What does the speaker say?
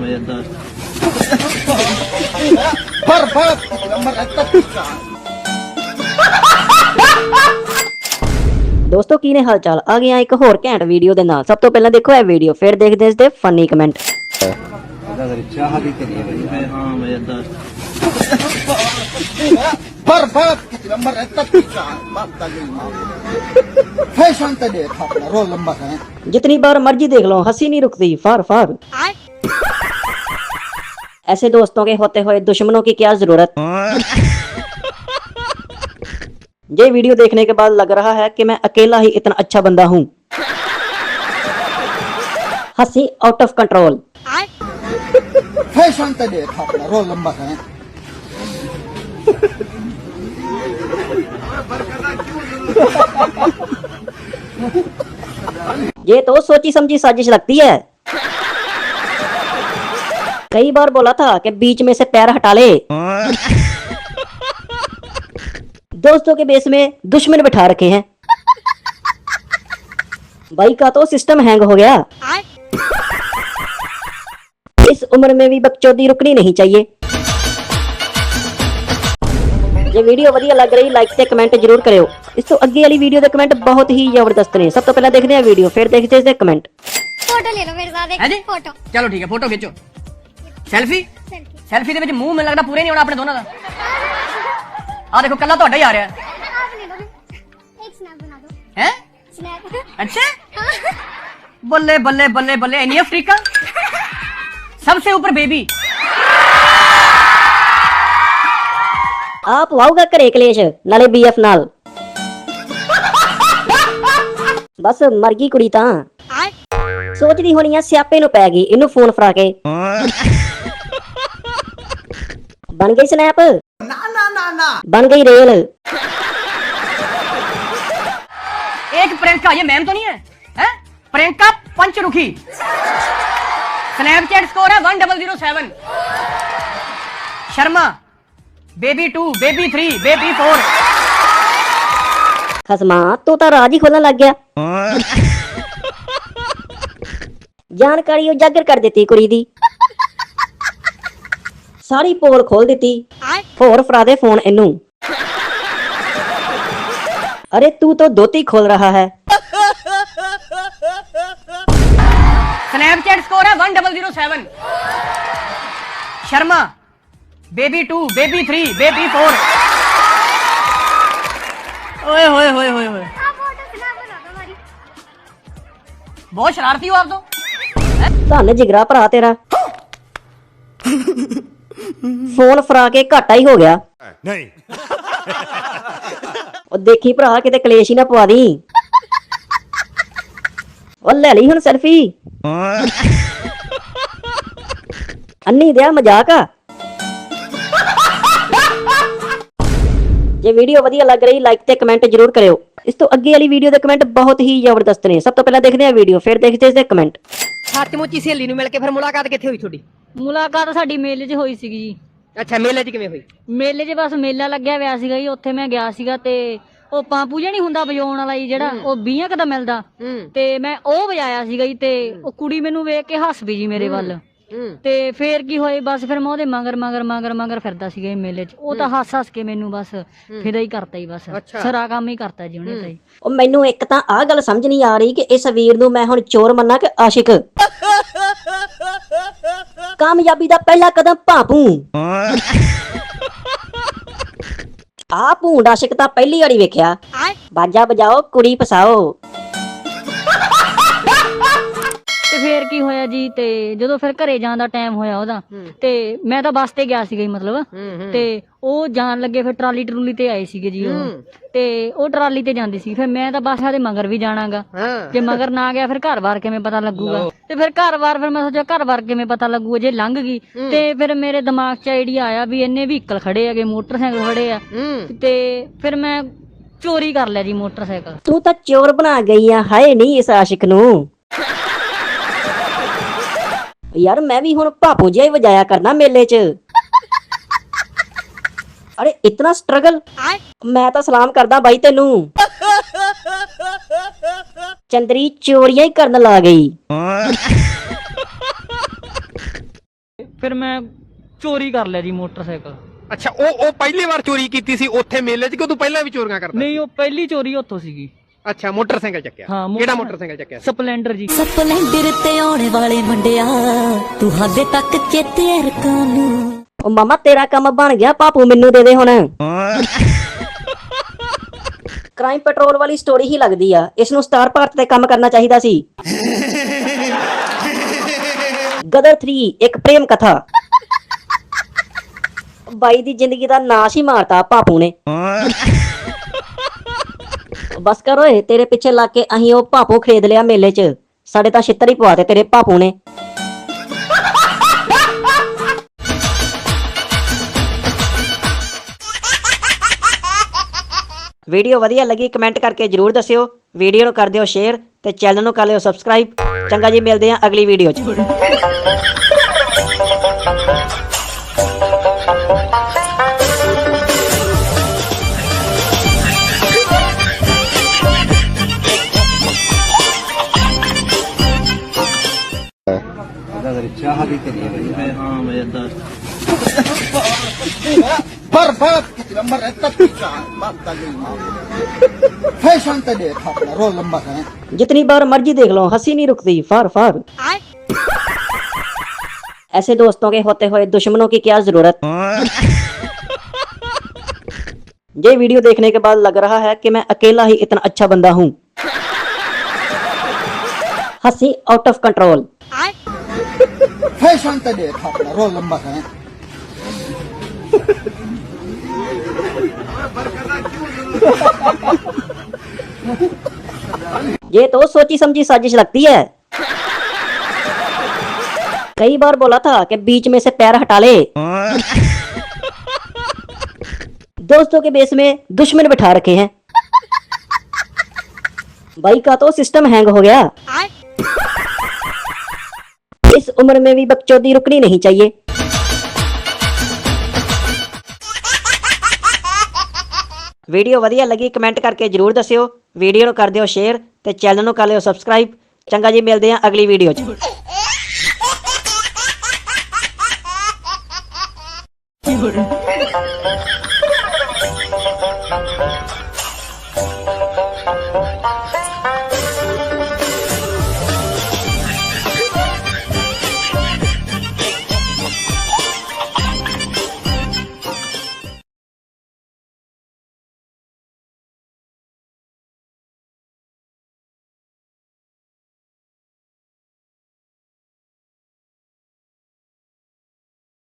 ਮਜ਼ੇਦਾਰ ਫਰ ਫਰ ਨੰਬਰ ਇੱਕ ਦੋਸਤੋ ਕੀ ਨੇ ਹਾਲ ਚਾਲ ਆ ਗਿਆ ਇੱਕ ਹੋਰ ਘੈਂਟ ਵੀਡੀਓ ਦੇ ਨਾਲ ਸਭ ਤੋਂ ਪਹਿਲਾਂ ਦੇਖੋ ਇਹ ਵੀਡੀਓ ਫਿਰ ਦੇਖਦੇ ਇਸ ਦੇ ਫਨੀ ਕਮੈਂਟ ਅਗਰ ਚਾਹ ਵੀ ਕਰੀਏ ਭਾਈ ਹਾਂ ਮਜ਼ੇਦਾਰ ਫਰ ਫਰ ਨੰਬਰ ਇੱਕ ਬਾਤ ਦਾ ਫੈਸ਼ਨ ਤੇ ਦੇਖ ਆਪਣਾ ਰੋਲ ਨੰਬਰ ਹੈ जितनी बार मर्जी देख लो हंसी नहीं रुकती फार फार ऐसे दोस्तों के होते हुए दुश्मनों की क्या ज़रूरत? ये वीडियो देखने के बाद लग रहा है कि मैं अकेला ही इतना अच्छा बंदा हूँ। हँसी आउट ऑफ़ कंट्रोल फ़ैशन ते देख अपना रोल नंबर है। ये तो सोची समझी साजिश लगती है। कई बार बोला था कि बीच में से पैर हटा ले दोस्तों के बेस में दुश्मन बिठा रखे हैं भाई का तो सिस्टम हैंग हो गया इस उम्र में भी बकचोदी रुकनी नहीं चाहिए ਜੇ ਵੀਡੀਓ ਵਧੀਆ ਲੱਗ ਰਹੀ ਲਾਈਕ ਤੇ ਕਮੈਂਟ ਜ਼ਰੂਰ ਕਰਿਓ ਇਸ ਤੋਂ ਅੱਗੇ ਵਾਲੀ ਵੀਡੀਓ ਦੇ ਕਮੈਂਟ ਬਹੁਤ ਹੀ ਜ਼ਬਰਦਸਤ ਨੇ ਸਭ ਤੋਂ ਪਹਿਲਾਂ ਦੇਖਦੇ ਹਾਂ ਵੀਡੀਓ ਫਿਰ ਦੇਖਦੇ ਹਾਂ ਇਸ ਦੇ ਕਮੈਂਟ ਫੋਟੋ ਲੈ ਲਓ ਮੇਰੇ ਸਾਥ ਹੈ ਜੀ ਇੱਕ ਫੋਟੋ ਚਲੋ ਠੀਕ ਹੈ ਫੋਟੋ ਖਿੱਚੋ ਸੈਲਫੀ ਸੈਲਫੀ ਸੈਲਫੀ ਦੇ ਵਿੱਚ ਮੂੰਹ ਮੈਨੂੰ ਲੱਗਦਾ ਪੂਰੇ ਨਹੀਂ ਹੋਣਾ ਆਪਣੇ ਦੋਨਾਂ ਦਾ ਆ ਦੇਖੋ ਕੱਲਾ ਤੁਹਾਡਾ ਹੀ ਆ ਰਿਹਾ ਆਪ ਲੈ ਲਓ ਇੱਕ ਸਨੈਪ ਬਣਾ ਦਿਓ ਹੈ ਸਨੈਪ ਅੱਛਾ ਬੱਲੇ ਬੱਲੇ ਬੱਲੇ ਬੱਲੇ ਇੰਨੀ अफ्रीका सबसे ऊपर बेबी ਆਪ ਲਾਊਗਾ ਘਰੇ ਕਲੇਸ਼ ਨਾਲੇ ਬੀਐਫ ਨਾਲ ਬਸ ਮਰ ਗਈ ਕੁੜੀ ਤਾਂ ਸੋਚਦੀ ਹੋਣੀ ਆ ਸਿਆਪੇ ਨੂੰ ਪੈ ਗਈ ਇਹਨੂੰ ਫੋਨ ਫਰਾ ਕੇ ਬਣ ਗਈ ਸਨੈਪ ਨਾ ਨਾ ਨਾ ਨਾ ਬਣ ਗਈ ਰੇਲ एक प्रियंका ये मैम तो नहीं है हैं प्रियंका पंचरुखी स्नैपचैट स्कोर है one double zero seven Sharma baby two baby three baby four ਖਸਮਾ ਤੂੰ ਤਾਂ ਰਾਜ ਹੀ ਖੋਲਣ ਲੱਗ ਗਿਆ ਜਾਣਕਾਰੀ ਉਜਾਗਰ ਕਰ ਦਿੱਤੀ ਕੁੜੀ ਦੀ ਸਾਰੀ ਪੋਲ ਖੋਲ ਦਿੱਤੀ ਹੋਰ ਫਰਾ ਦੇ ਫੋਨ ਇਹਨੂੰ अरे तू तो धोती खोल रहा है स्नैपचैट स्कोर है one double zero seven Sharma baby two baby three baby four ओए होए होए होए होए ਆ ਫੋਟੋ ਸਨੈਪ ਬਣਾ ਦਿਓ ਮਾਰੀ बहुत शरारती हो आप तो ਧੰਨ ਜਿਗਰਾ ਭਰਾ ਤੇਰਾ। ਫੋਨ ਫਰਾ ਕੇ ਘਾਟਾ ਹੀ ਹੋ ਗਿਆ। ਨਹੀਂ। ਉਹ ਦੇਖੀ ਭਰਾ ਕਿਤੇ ਕਲੇਸ਼ ਹੀ ਨਾ ਪਵਾ ਦੀ ਉਹ ਲੈ ਲਈ ਹੁਣ ਸੈਲਫੀ। ਅੰਨੀ ਦਿਆ ਮਜ਼ਾਕ ਆ। ਜੇ ਵੀਡੀਓ ਵਧੀਆ ਲੱਗ ਰਹੀ ਲਾਈਕ ਤੇ ਕਮੈਂਟ ਜ਼ਰੂਰ ਕਰਿਓ। ਇਸ ਤੋਂ ਅੱਗੇ ਵਾਲੀ ਵੀਡੀਓ ਦੇ ਕਮੈਂਟ ਬਹੁਤ ਹੀ ਜ਼ਬਰਦਸਤ ਨੇ। ਸਭ ਤੋਂ ਪਹਿਲਾਂ ਦੇਖਦੇ ਹਾਂ ਵੀਡੀਓ ਫਿਰ ਦੇਖਦੇ ਹਾਂ ਇਸ ਦੇ ਕਮੈਂਟ ਸੱਚਮੁੱਚ ਹੀ ਸਹੇਲੀ ਨੂੰ ਮਿਲ ਕੇ ਫਿਰ ਮੁਲਾਕਾਤ ਕਿੱਥੇ ਹੋਈ ਤੁਹਾਡੀ? ਮੁਲਾਕਾਤ ਸਾਡੀ ਮੇਲੇ 'ਚ ਹੋਈ ਸੀਗੀ ਜੀ। ਅੱਛਾ ਮੇਲੇ 'ਚ ਕਿਵੇਂ ਹੋਈ? ਮੇਲੇ 'ਚ ਬਸ ਮੇਲਾ ਲੱਗਿਆ ਹੋਇਆ ਸੀਗਾ ਜੀ। ਉੱਥੇ ਮੈਂ ਗਿਆ ਸੀਗਾ ਤੇ ਉਹ ਪਾਂਪੂ ਜਿਹਾ ਨਹੀਂ ਹੁੰਦਾ ਵਜਾਉਣ ਵਾਲਾ ਜੀ ਜਿਹੜਾ ਉਹ 20 ਕ ਦਾ ਮਿਲਦਾ। ਹੂੰ। ਤੇ ਮੈਂ ਉਹ ਵਜਾਇਆ ਸੀਗਾ ਜੀ ਤੇ ਉਹ ਕੁੜੀ ਮੈਨੂੰ ਵੇਖ ਕੇ ਹੱਸ ਪਈ ਜੀ ਮੇਰੇ ਵੱਲ। ਤੇ ਫੇਰ ਕੀ ਹੋਏ ਬਸ ਫਿਰ ਮੈਂ ਉਹਦੇ ਮਗਰ ਮਗਰ ਮਗਰ ਮਗਰ ਫਿਰਦਾ ਸੀਗਾ ਜੀ ਮੇਲੇ 'ਚ। ਉਹ ਤਾਂ ਹੱਸ ਹੱਸ ਕੇ ਮੈਨੂੰ ਬਸ ਫਿਦਾ ਹੀ ਕਰਤਾ ਜੀ ਬਸ। ਸਰਾ ਕੰਮ ਹੀ ਕਰਤਾ ਜੀ ਉਹਨੇ ਤਾਂ ਜੀ ਉਹ ਮੈਨੂੰ ਇੱਕ ਤਾਂ ਆਹ ਗੱਲ ਸਮਝ ਨਹੀਂ ਆ ਰਹੀ ਕਿ ਇਸ ਵੀਰ ਨੂੰ ਮੈਂ ਹੁਣ ਚੋਰ ਮੰਨਾਂ ਕਿ ਆਸ਼ਿਕ? ਕਾਮਯਾਬੀ ਦਾ ਪਹਿਲਾ ਕਦਮ ਭਾਪੂ। ਆ ਭੂੰਡ ਆਸ਼ਿਕ ਤਾਂ ਪਹਿਲੀ ਵਾਰੀ ਵੇਖਿਆ। ਬਾਜਾ ਵਜਾਓ ਕੁੜੀ ਫਸਾਓ। ਤੇ ਫੇਰ ਕੀ ਹੋਇਆ ਜੀ ਤੇ ਜਦੋਂ ਫਿਰ ਘਰੇ ਜਾਣ ਦਾ ਟਾਈਮ ਹੋਇਆ ਉਹਦਾ ਤੇ ਮੈਂ ਤਾਂ ਬੱਸ ਤੇ ਗਿਆ ਸੀਗਾ ਜੀ ਮਤਲਬ। ਤੇ ਉਹ ਜਾਣ ਲੱਗੇ ਫਿਰ ਟਰਾਲੀ ਟਰੂਲੀ ਤੇ ਆਏ ਸੀਗੇ ਜੀ ਉਹ। ਤੇ ਉਹ ਟਰਾਲੀ ਤੇ ਜਾਂਦੀ ਸੀ। ਫਿਰ ਮੈਂ ਤਾਂ ਬੱਸ ਦੇ ਮਗਰ ਵੀ ਜਾਣਾਗਾ। ਜੇ ਮਗਰ ਨਾ ਗਿਆ ਫਿਰ ਘਰ-ਬਾਰ ਕਿਵੇਂ ਪਤਾ ਲੱਗੂਗਾ। ਤੇ ਫਿਰ ਘਰ-ਬਾਰ ਫਿਰ ਮੈਂ ਸੋਚਿਆ ਘਰ-ਬਾਰ ਕਿਵੇਂ ਪਤਾ ਲੱਗੂਗਾ ਜੇ ਲੰਘ ਗਈ। ਤੇ ਫਿਰ ਮੇਰੇ ਦਿਮਾਗ 'ਚ ਆਈਡੀਆ ਆਇਆ ਵੀ ਇੰਨੇ ਵਹੀਕਲ ਖੜੇ ਹੈਗੇ ਮੋਟਰਸਾਈਕਲ ਖੜੇ ਆ। ਤੇ ਫਿਰ ਮੈਂ ਚੋਰੀ ਕਰ ਲਿਆ ਜੀ ਮੋਟਰਸਾਈਕਲ। ਤੂੰ ਤਾਂ ਚੋਰ ਬਣਾ ਗਈ ਆ ਹਾਏ ਨਹੀਂ ਇਸ ਆਸ਼ਿਕ ਨੂੰ। ਯਾਰ ਮੈਂ ਵੀ ਹੁਣ ਭਾਪੂ ਜਿਹਾ ਹੀ ਵਜਾਇਆ ਕਰਨਾ ਮੇਲੇ 'ਚ। ਅਰੇ ਇਤਨਾ ਸਟਰਗਲ ਮੈਂ ਤਾਂ ਸਲਾਮ ਕਰਦਾ ਬਾਈ ਤੈਨੂੰ। ਚੰਦਰੀ ਚੋਰੀਆਂ ਹੀ ਕਰਨ ਲਾ ਗਈ। ਫਿਰ ਮੈਂ ਚੋਰੀ ਕਰ ਲਿਆ ਜੀ ਮੋਟਰਸਾਈਕਲ। ਅੱਛਾ ਉਹ ਉਹ ਪਹਿਲੀ ਵਾਰ ਚੋਰੀ ਕੀਤੀ ਸੀ ਉੱਥੇ ਮੇਲੇ 'ਚ ਕਿ ਤੂੰ ਪਹਿਲਾਂ ਵੀ ਚੋਰੀਆਂ ਕਰਦਾ ਨਹੀਂ ਉਹ ਪਹਿਲੀ ਚੋਰੀ ਉੱਥੋਂ ਸੀਗੀ। ਅੱਛਾ ਮੋਟਰਸਾਈਕਲ ਚੱਕਿਆ। ਹਾਂ, ਕਿਹੜਾ ਮੋਟਰ- ਮੋਟਰਸਾਈਕਲ ਚੱਕਿਆ ਸੀ? ਸਪਲੈਂਡਰ ਜੀ। ਸਪਲੈਂਡਰ ਤੇ ਆਉਣ ਵਾਲੇ ਮੁੰਡਿਆ ਤੂੰ ਹਾਲੇ ਤੱਕ ਚੇਤੇ ਰਕਾਂ ਨੂੰ। ਉਹ ਮਾਮਾ ਤੇਰਾ ਕੰਮ ਬਣ ਗਿਆ ਪਾਪੂ ਮੈਨੂੰ ਦੇ ਦੇ ਹੁਣ। ਕ੍ਰਾਈਮ ਪੈਟਰੋਲ ਵਾਲੀ ਸਟੋਰੀ ਹੀ ਲੱਗਦੀ ਆ। ਇਸ ਨੂੰ ਸਟਾਰ ਭਾਰਤ ਤੇ ਕੰਮ ਕਰਨਾ ਚਾਹੀਦਾ ਸੀ। ਗਦਰ 3 ਇੱਕ ਪ੍ਰੇਮ ਕਥਾ। ਬਾਈ ਦੀ ਜ਼ਿੰਦਗੀ ਦਾ ਨਾਸ਼ ਹੀ ਮਾਰਤਾ ਪਾਪੂ ਨੇ। ਬਸ ਕਰ ਓਏ, ਤੇਰੇ ਪਿੱਛੇ ਲੱਗ ਕੇ ਅਹੀਂ ਉਹ ਪਾਪੂ ਖਰੀਦ ਲਿਆ ਮੇਲੇ 'ਚ। ਸਾਡੇ ਤਾਂ ਛਿੱਤਰ ਹੀ ਪਵਾਤੇ ਤੇਰੇ ਭਾਪੂ ਨੇ। ਵੀਡੀਓ ਵਧੀਆ ਲੱਗੀ, ਕਮੈਂਟ ਕਰਕੇ ਜਰੂਰ ਦੱਸਿਓ। ਵੀਡੀਓ ਨੂੰ ਕਰ ਦਿਓ ਸ਼ੇਅਰ ਤੇ ਚੈਨਲ ਨੂੰ ਕਰ ਲਿਓ ਸਬਸਕ੍ਰਾਈਬ। ਚੰਗਾ ਜੀ, ਮਿਲਦੇ ਹਾਂ ਅਗਲੀ ਵੀਡੀਓ 'ਚ। भी करिए हाँ, हाँ, तो- फ़ैशन तो देखा लंबा है जितनी बार मर्ज़ी देख लो हँसी नहीं रुकती फार फार। ऐसे दोस्तों के होते हुए दुश्मनों की क्या ज़रूरत? ये वीडियो देखने के बाद लग रहा है कि मैं अकेला ही इतना अच्छा बंदा हूँ। हँसी आउट ऑफ़ कंट्रोल फ़ैशन तदी अपना रोल लंबा है ये तो सोची समझी साजिश लगती है। कई बार बोला था कि बीच में से पैर हटा ले। दोस्तों के बेस में दुश्मन बिठा रखे हैं। भाई का तो सिस्टम हैंग हो गया। इस उम्र में भी बकचोदी रुकनी नहीं चाहिए ਵੀਡੀਓ ਵਧੀਆ ਲੱਗੀ ਕਮੈਂਟ ਕਰਕੇ ਜਰੂਰ ਦੱਸਿਓ ਵੀਡੀਓ ਨੂੰ ਕਰ ਦਿਓ ਸ਼ੇਅਰ ਤੇ ਚੈਨਲ ਨੂੰ ਕਰ ਲਿਓ ਸਬਸਕ੍ਰਾਈਬ ਚੰਗਾ ਜੀ ਮਿਲਦੇ ਹਾਂ ਅਗਲੀ ਵੀਡੀਓ 'ਚ